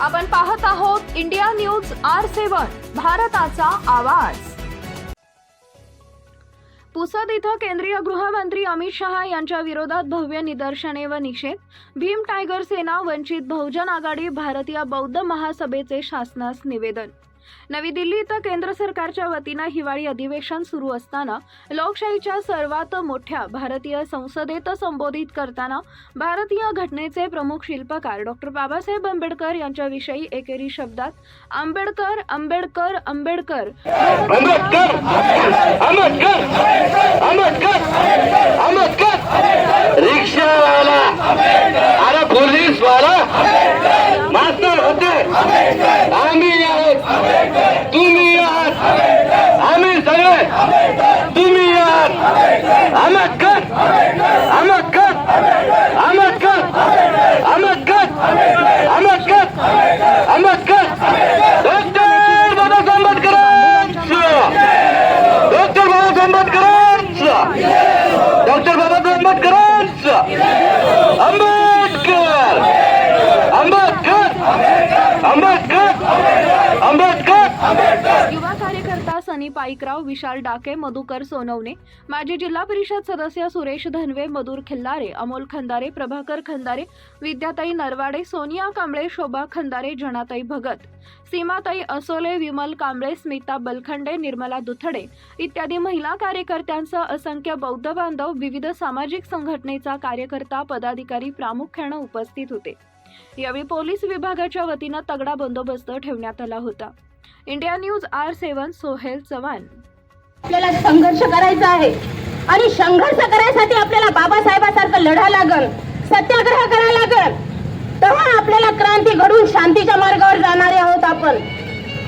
आपण पाहत आहोत इंडिया न्यूज आर सेवन भारताचा आवाज. पुसद इथं केंद्रीय गृहमंत्री अमित शहा यांच्या विरोधात भव्य निदर्शने व निषेध. भीम टायगर सेना वंचित बहुजन आघाडी भारतीय बौद्ध महासभेचे शासनास निवेदन. नवी दिल्ली इथं केंद्र सरकारच्या वतीनं हिवाळी अधिवेशन सुरू असताना लोकशाहीच्या सर्वात मोठ्या भारतीय संसदेत संबोधित करताना भारतीय घटनेचे प्रमुख शिल्पकार डॉक्टर बाबासाहेब आंबेडकर यांच्याविषयी एकेरी शब्दात आंबेडकर आंबेडकर आंबेडकर आंबेडकर आंबेडकर आंबेडकर आंबेडकर रिक्षावाला अरे पोलीस वाला मास्तर होते आम्ही आहोत तुम्ही आहात आम्ही सगळे तुम्ही आहात आंबेडकर आंबेडकर आंबेडकर आंबेडकर आंबेडकर आंबेडकर डॉक्टर बाबासाहेब आंबेडकरांचं डॉक्टर बाबासाहेब आंबेडकरांचं डॉक्टर बाबासाहेब आंबेडकरांचं आंबेडकर आंबेडकर आंबेडकर आंबेडकर युवा कार्यकर्ता सनी पाईकराव विशाल डाके मधुकर सोनवणे. माजी जिल्हा परिषद सदस्य सुरेश धनवे मधुर खिल्लारे अमोल खंदारे प्रभाकर खंदारे विद्याताई नरवाडे सोनिया कांबळे शोभा खंदारे जनाताई भगत. सीमाताई असोले विमल कांबळे स्मिता बलखंडे निर्मला दुथडे इत्यादी महिला कार्यकर्त्यांसह असंख्य बौद्ध बांधव विविध सामाजिक संघटनेचा कार्यकर्ता पदाधिकारी प्रामुख्यानं उपस्थित होते. यावेळी पोलीस विभागाच्या वतीनं तगडा बंदोबस्त ठेवण्यात आला होता. India news R seven Sohail Chavan. आपल्याला संघर्ष करायचा आहे आणि संघर्ष करायसाठी आपल्याला बाबासाहेबासारखं लढा लागल सत्याग्रह करायला लागल. तेव्हा आपल्याला क्रांती घडून शांतीच्या मार्गावर जाणारे आहोत आपण.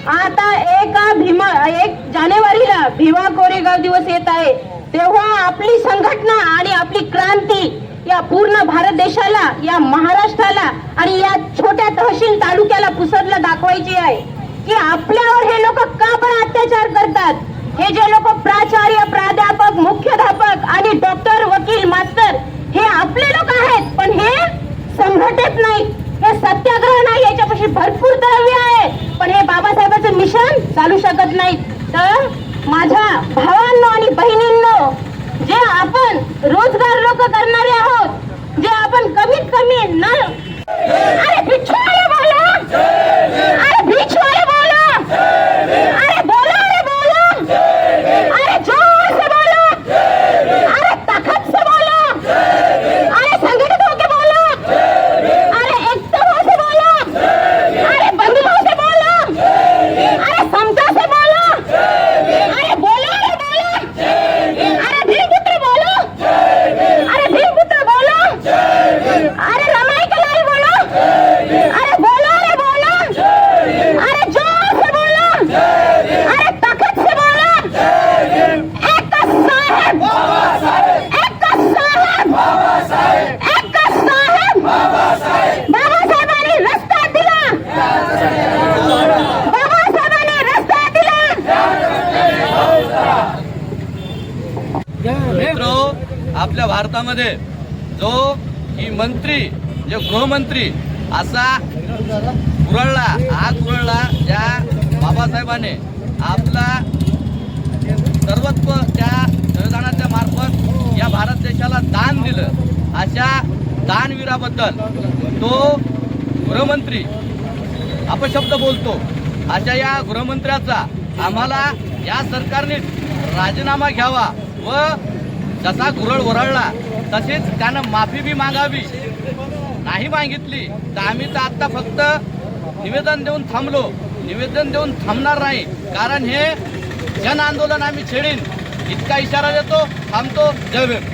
आता एका भीमा एक जानेवारीला भीमा कोरेगाव दिवस येत आहे. तेव्हा आपली संघटना आणि आपली क्रांती या पूर्ण भारत देशाला या महाराष्ट्राला आणि या छोट्या तहसील तालुक्याला पुसदला दाखवायची आहे. की आपल्यावर हे लोक का पण अत्याचार करतात? हे जे लोक प्राचार्य प्राध्यापक मुख्याध्यापक आणि डॉक्टर वकील मास्तर हे आपले लोक आहेत. पण हे संघटित नाही. हे सत्याग्रह नाही. याच्यापाशी भरपूर द्रव्य आहे. पण हे बाबासाहेबांचं मिशन चालू शकत नाही. तर माझ्या भावांनो आणि बहिणींनो जे आपण रोजगार लोक करणारे आहोत जे आपण कमीत कमी न आपल्या भारतामध्ये जो की मंत्री जे गृहमंत्री असा कुरळला हा कुरळला ज्या बाबासाहेबाने आपला सर्वत्व त्या संविधानाच्या मार्फत या भारत देशाला दान दिलं. अशा दानवीराबद्दल तो गृहमंत्री अपशब्द बोलतो. अशा या गृहमंत्र्याचा आम्हाला या सरकारने राजीनामा घ्यावा व जसा गुरळ वरळला तसेच त्यानं माफी बी मागावी. नाही मागितली तर आम्ही तर आत्ता फक्त निवेदन देऊन थांबलो. निवेदन देऊन थांबणार नाही. कारण हे जन आंदोलन आम्ही छेडीन. इतका इशारा देतो. थांबतो. जय भीम.